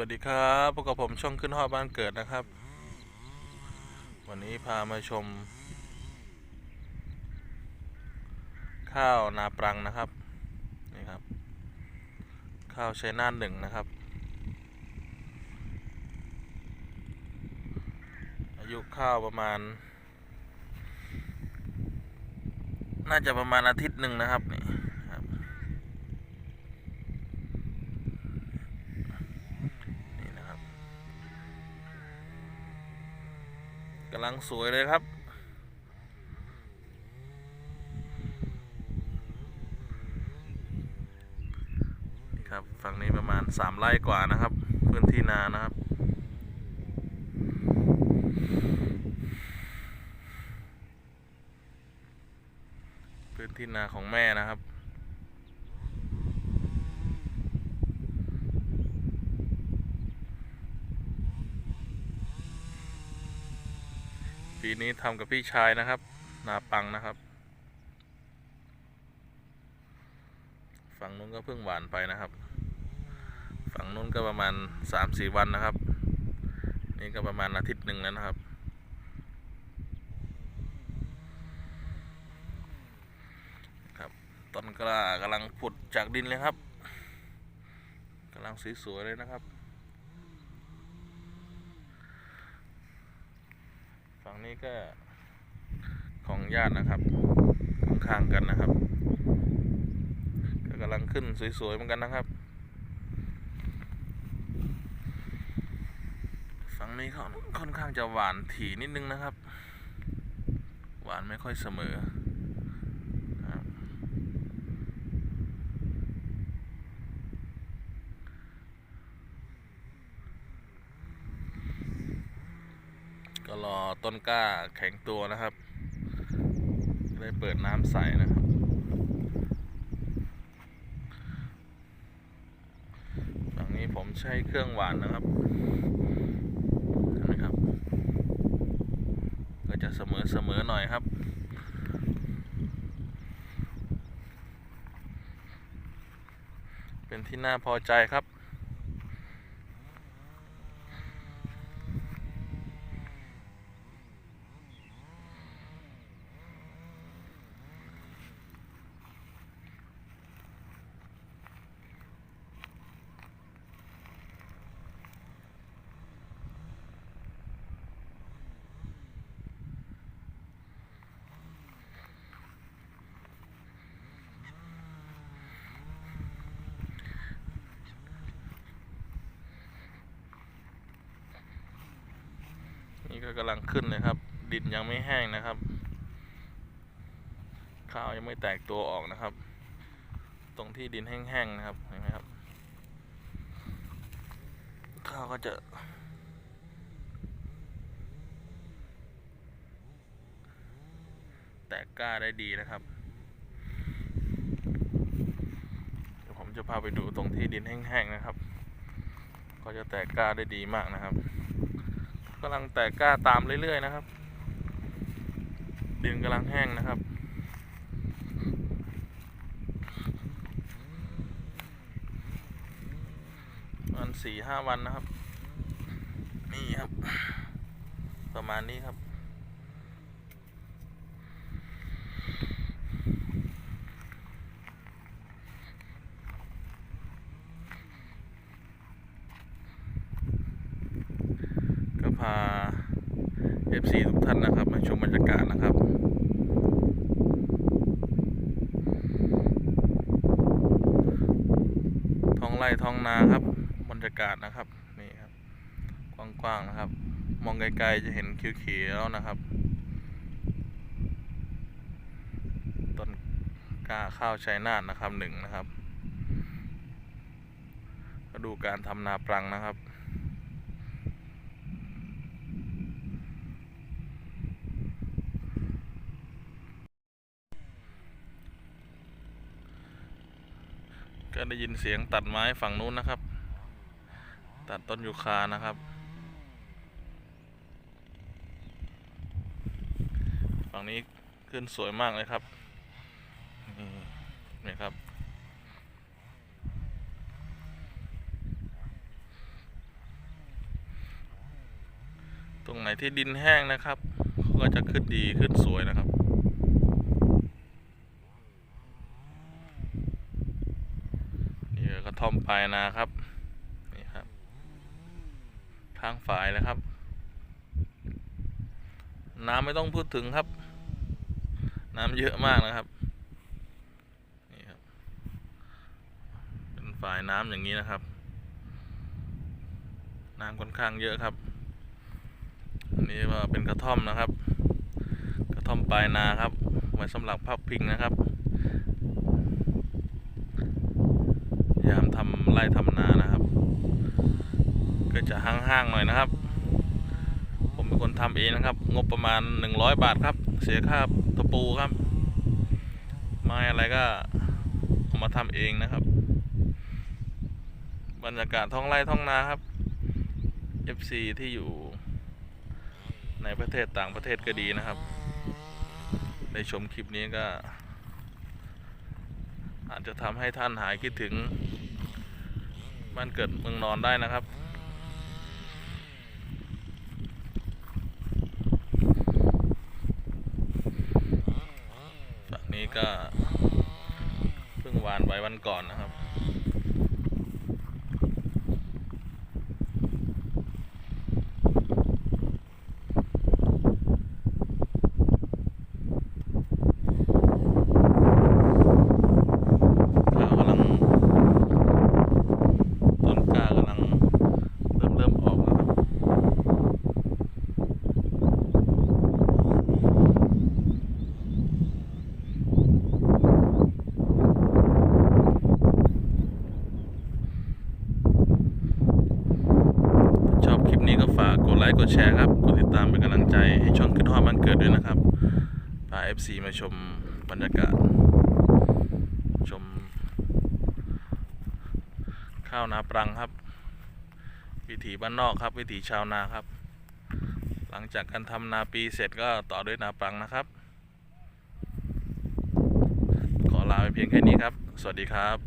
วัสดีครับพบกับผมช่องขึ้นฮอบ้านเกิดนะครับ วันนี้พามาชม ข้าวนาปรังนะครับนี่ครับ ข้าวใช้น่านหนึ่งนะครับ อายุข้าวประมาณ น่าจะประมาณอาทิตย์หนึ่งนะครับนี่นะครับกำ ลังสวยเลยครับนี่ครับ ฝั่งนี้ประมาณสามไร่กว่านะครับ พื้นที่นานะครับพื้นที่นาของแม่นะครับ ปีนี้ทำกับพี่ชายนะครับ นาปังนะครับ ฝั่งนู้นก็เพิ่งหวานไปนะครับ ฝั่งนู้นก็ประมาณสามสี่วันนะครับ นี่ก็ประมาณอาทิตย์หนึ่งแล้วนะครับครับต้นกล้ากำลังผุดจากดินเลยครับกำลังสวยๆเลยนะครับ ฝั่งนี้ก็ของญาตินะครับข้างๆกันนะครับก็กำลังขึ้นสวยๆเหมือนกันนะครับ ฝั่งนี้เขาค่อนข้างจะหวานถี่นิดนึงนะครับ หวานไม่ค่อยเสมอนะครับก็ รอต้นกล้าแข็งตัวนะครับ ได้เปิดน้ำใส่นะครับฝั่งนี้ผมใช้เครื่องหวานนะครับนไหมครับ ก็จะเสมอเสมอหน่อยครับเป็นที่น่าพอใจครับ ก็กำลังขึ้นเลยครับ ดินยังไม่แห้งนะครับ ข้าวยังไม่แตกตัวออกนะครับ ตรงที่ดินแห้งๆนะครับเห็นไหมครับ ข้าวก็จะแตกกล้าได้ดีนะครับ เดี๋ยวผมจะพาไปดูตรงที่ดินแห้งๆนะครับ ก็จะแตกกล้าได้ดีมากนะครับำลังแตกกล้าตามเรื่อยๆนะครับ ดินกำลังแห้งนะครับวันสี่ห้าวันนะครับ นี่ครับ ประมาณนี้ครับ ก็พา FC ทุกท่านนะครับ มาชมบรรยากาศนะครับท้องไร่ท้องนาครับ บรรยากาศนะครับนี่ครับ กว้างๆนะครับ มองไกลๆจะเห็นเขียวๆนะครับต้นกล้าข้าวชัยนาทนะครับหนึ่งนะครับ ก็ดูการทำนาปรังนะครับ ได้ยินเสียงตัดไม้ฝั่งนู้นนะครับ ตัดต้นยูคานะครับ ฝั่งนี้ขึ้นสวยมากเลยครับนี่ครับ ตรงไหนที่ดินแห้งนะครับ ก็จะขึ้นดีขึ้นสวยนะครับ ปลายนาครับนี่ครับ ทางฝายนะครับ น้ำไม่ต้องพูดถึงครับ น้ำเยอะมากนะครับนี่ครับ เป็นฝายน้ำอย่างนี้นะครับ น้ำค่อนข้างเยอะครับอันนี้ว่าเป็นกระท่อมนะครับ กระท่อมปลายนาครับไว้สำหรับพักพิงนะครับ ยามทำ ไร่ทำนานะครับ ก็จะห้างๆหน่อยนะครับ ผมเป็นคนทำเองนะครับ งบประมาณ 100 บาทครับ เสียค่าตะปูครับ ไม้อะไรก็เอามาทำเองนะครับ บรรยากาศท้องไร่ท้องนาครับ FC ที่อยู่ในประเทศต่างประเทศก็ดีนะครับได้ชมคลิปนี้ก็อาจจะทำให้ท่านหายคิดถึง บ้านเกิดเมืองนอนได้นะครับฝั่งนี้ก็เพิ่งหวานไว้วันก่อนนะครับ ข้าวกำลัง ต้นกล้ากำลังเริ่มเริ่มออกแล้วครับ ชอบคลิปนี้ก็ ฝากกดไลค์กดแชร์ครับ กดติดตามเป็นกำลังใจให้ช่องขึ้นฮอดบ้านเกิดด้วยนะครับพา FC มาชมบรรยากาศ ชม ข้าวนาปรังครับ วิถีบ้านนอกครับ วิถีชาวนาครับ หลังจากการทำนาปีเสร็จก็ต่อด้วยนาปรังนะครับ ขอลาไปเพียงแค่นี้ครับ สวัสดีครับ